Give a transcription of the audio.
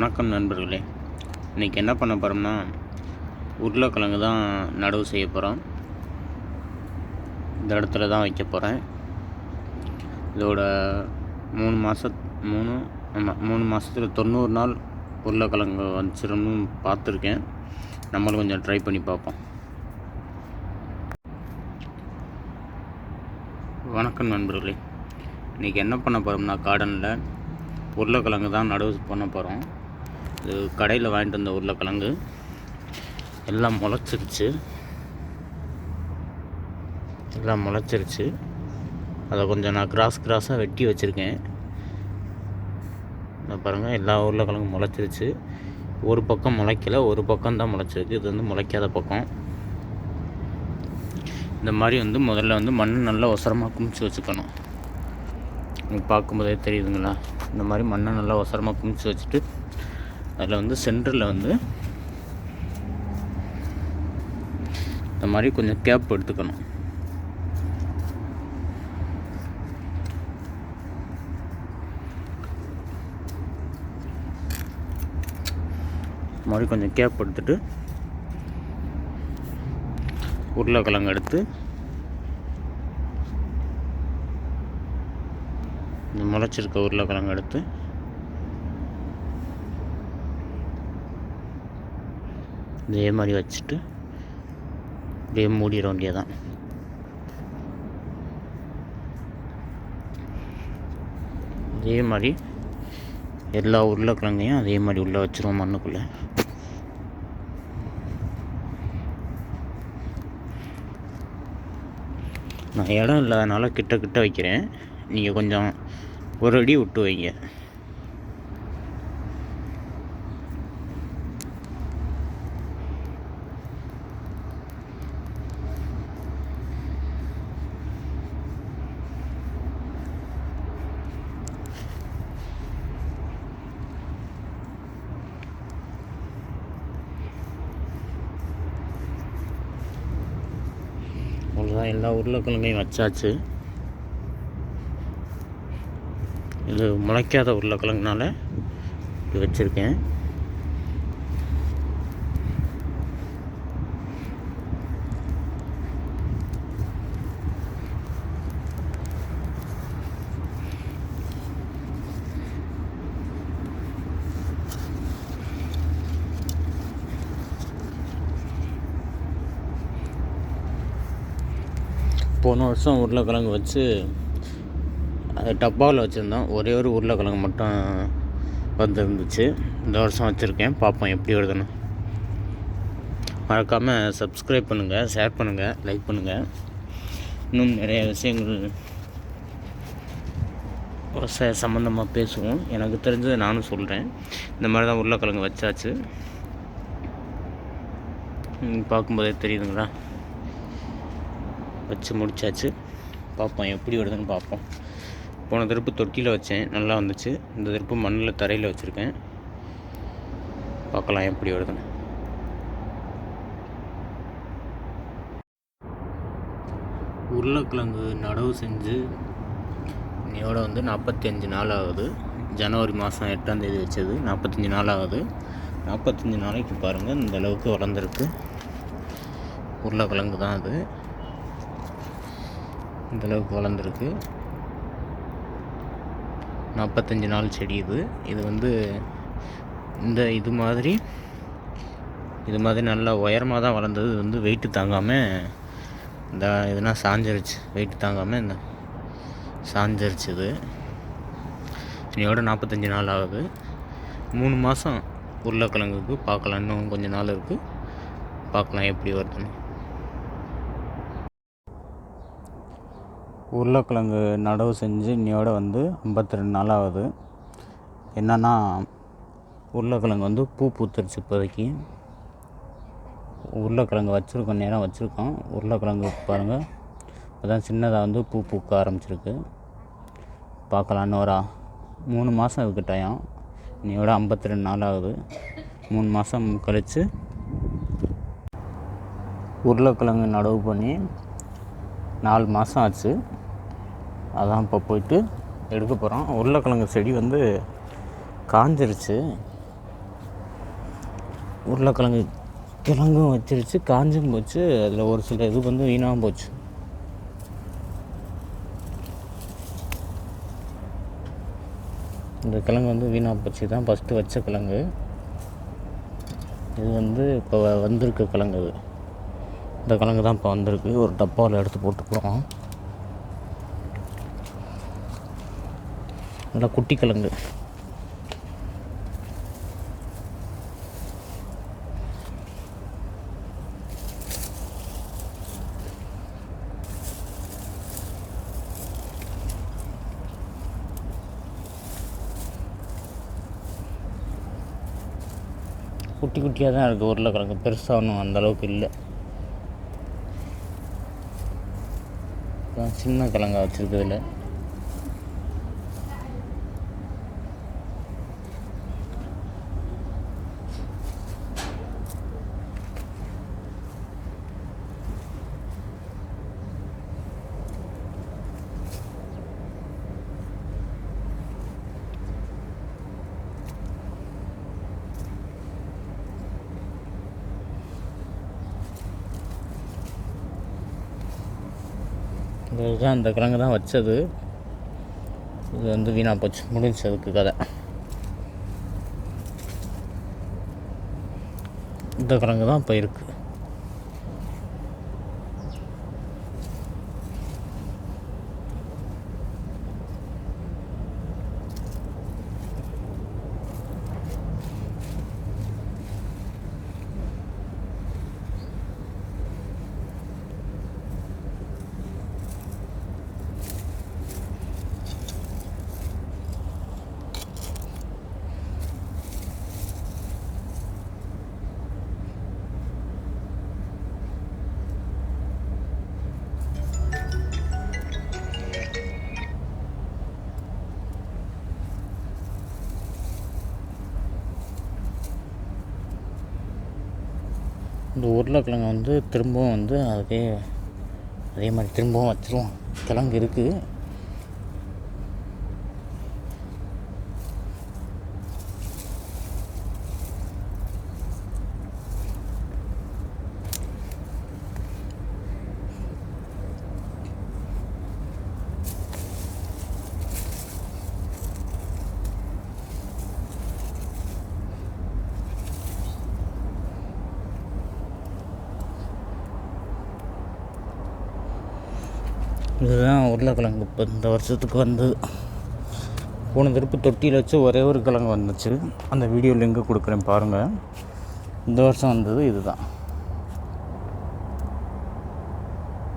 வணக்கம் நண்பர்களே. இன்றைக்கி என்ன பண்ண போகிறோம்னா உருளைக்கிழங்கு தான் நடவு செய்ய போகிறோம் இந்த இடத்துல தான் வைக்க போகிறேன் இதோட மூணு மாத மூணு ஆமாம் மூணு மாதத்துல தொண்ணூறு நாள் உருளைக்கிழங்கு வச்சிரும்னு பார்த்துருக்கேன். நம்மளும் கொஞ்சம் ட்ரை பண்ணி பார்ப்போம். வணக்கம் நண்பர்களே. இன்றைக்கி என்ன பண்ண போகிறோம்னா கார்டனில் உருளைக்கிழங்கு தான் நடவு பண்ண போகிறோம் இது கடையில் வாங்கிட்டு வந்த உருளைக்கிழங்கு. எல்லாம் முளைச்சிருச்சு. எல்லாம் முளைச்சிருச்சு. அதை கொஞ்சம் நான் கிராஸ் கிராஸாக வெட்டி வச்சுருக்கேன். பாருங்கள் எல்லா உருளைக்கிழங்கும் முளைச்சிருச்சு. ஒரு பக்கம் முளைக்கல ஒரு பக்கம் தான் முளைச்சிருக்கு இது வந்து முளைக்காத பக்கம். இந்த மாதிரி வந்து முதல்ல வந்து மண் நல்லா ஒசரமாக குமிச்சு வச்சுக்கணும். பார்க்கும்போதே தெரியுதுங்களா? இந்த மாதிரி மண்ணை நல்லா ஒசரமாக குமிச்சு வச்சுட்டு அதில் வந்து சென்டரில் வந்து இந்த மாதிரி கொஞ்சம் கேப் எடுத்துக்கணும். மாதிரி கொஞ்சம் கேப் எடுத்துட்டு உருளைக்கிழங்கு எடுத்து இந்த முளைச்சிருக்க உருளைக்கிழங்கு எடுத்து இதே மாதிரி வச்சுட்டு அப்படியே மூடிட வேண்டியதான் அதே மாதிரி எல்லா உருளைக்கிழங்கையும் அதே மாதிரி உள்ளே வச்சுருவோம் மண்ணுக்குள்ளே. நான் இடம் இல்லாதனால கிட்ட கிட்ட வைக்கிறேன். நீங்கள் கொஞ்சம் ஒரு அடி விட்டு வைங்க. அவ்வளோதான் எல்லா உருளைக்கிழங்கையும் வச்சாச்சு. இது முளைக்காத உருளைக்கிழங்குனால இது வச்சுருக்கேன். போன வருஷம் உருளைக்கிழங்கு வச்சு அது டப்பாவில் வச்சுருந்தோம். ஒரே ஒரு உருளைக்கிழங்கு மட்டும் வந்துருந்துச்சு. இந்த வருஷம் வச்சுருக்கேன். பார்ப்போம் எப்படி வருதுன்னு. மறக்காமல் சப்ஸ்கிரைப் பண்ணுங்கள் ஷேர் பண்ணுங்கள் லைக் பண்ணுங்கள் இன்னும் நிறைய விஷயங்கள் விவசாய சம்மந்தமாக பேசுவோம். எனக்கு தெரிஞ்சதை நானும் சொல்கிறேன் இந்த மாதிரி தான் உருளைக்கிழங்கு வச்சாச்சு. பார்க்கும்போதே தெரியுதுங்களா? வச்சு முடிச்சாச்சு. பார்ப்போம் எப்படி வருதுன்னு பார்ப்போம். போன திருப்பு தொட்டியில் வச்சேன். நல்லா வந்துச்சு. இந்த திருப்பு மண்ணில் தரையில் வச்சுருக்கேன். பார்க்கலாம் எப்படி வருதுன்னு. உருளைக்கிழங்கு நடவு செஞ்சு இன்னையோட வந்து நாற்பத்தஞ்சு நாள் ஆகுது. ஜனவரி மாதம் எட்டாந்தேதி வச்சது. நாற்பத்தஞ்சு நாள் ஆகுது. நாற்பத்தஞ்சு நாளைக்கு பாருங்கள் இந்த அளவுக்கு வளர்ந்துருக்கு. உருளைக்கிழங்கு தான் அது. இந்தளவுக்கு வளர்ந்துருக்கு. நாற்பத்தஞ்சு நாள் செடி இது. இது வந்து இந்த இது மாதிரி இது மாதிரி நல்லா உயரமாக தான் வளர்ந்தது. வந்து வெயிட்டு தாங்காமல் இந்த இதுனா சாஞ்சிருச்சு. வெயிட்டு தாங்காமல் இந்த சாஞ்சிருச்சு இது. இன்னையோட நாற்பத்தஞ்சு நாள் ஆகுது. மூணு மாதம் உருளைக்கிழங்குக்கு பார்க்கலாம். இன்னும் கொஞ்சம் நாள் இருக்குது பார்க்கலாம் எப்படி வருதுன்னு. உருளைக்கிழங்கு நடவு செஞ்சு இன்னையோட வந்து ஐம்பத்தி ரெண்டு நாள் ஆகுது. என்னென்னா உருளைக்கிழங்கு வந்து பூ பூத்துருச்சு இப்போதைக்கு. உருளைக்கிழங்கு வச்சுருக்கோம் நேரம் வச்சுருக்கோம். உருளைக்கிழங்கு பாருங்கள் இப்போதான் சின்னதாக வந்து பூ பூக்க ஆரம்பிச்சிருக்கு. பார்க்கலாம் இன்னும் ஒரு மூணு மாதம் இதுக்கு டைம் இன்னையோட ஐம்பத்தி ரெண்டு நாள் ஆகுது. மூணு மாதம் கழித்து உருளைக்கிழங்கு நடவு பண்ணி நாலு மாதம் ஆச்சு. அதான் இப்போ போயிட்டு எடுக்க போகிறோம் உருளைக்கிழங்கு செடி வந்து காஞ்சிருச்சு. உருளைக்கிழங்கு கிழங்கும் வச்சிருச்சு காஞ்சும் போச்சு. அதில் ஒரு சில இது வந்து வீணாகவும் போச்சு. இந்த கிழங்கு வந்து வீணாக போச்சு. தான் ஃபஸ்ட்டு வச்ச கிழங்கு. இது வந்து இப்போ வந்திருக்க கிழங்கு இது இந்த கிழங்கு தான் இப்போ வந்திருக்கு. ஒரு டப்பாவில் எடுத்து போட்டுக்கிறோம் நல்லா குட்டி கிழங்கு. குட்டி குட்டியாக தான் இருக்குது உருளைக்கிழங்கு. பெருசாக ஒன்றும் அந்தளவுக்கு இல்லை. சின்ன கிழங்கா வச்சுருக்குதுல. இதுதான் அந்த கிழங்கு தான் வச்சது. இது வந்து வீணாக போச்சு. முடிஞ்சு அதுக்கு கதை. இந்த கிழங்கு தான் இப்போ இருக்குது இந்த உருளைக்கிழங்கு வந்து திரும்பவும் வந்து அதே அதே மாதிரி திரும்பவும் வச்சிருவோம் கிழங்கு இருக்குது இதுதான் உருளைக்கிழங்கு. இப்போ இந்த வருஷத்துக்கு வந்து போன திருப்பு தொட்டியில் வச்சு ஒரே ஒரு கிழங்கு வந்துச்சு. அந்த வீடியோ லிங்க் கொடுக்குறேன் பாருங்கள் இந்த வருஷம் வந்தது இதுதான்.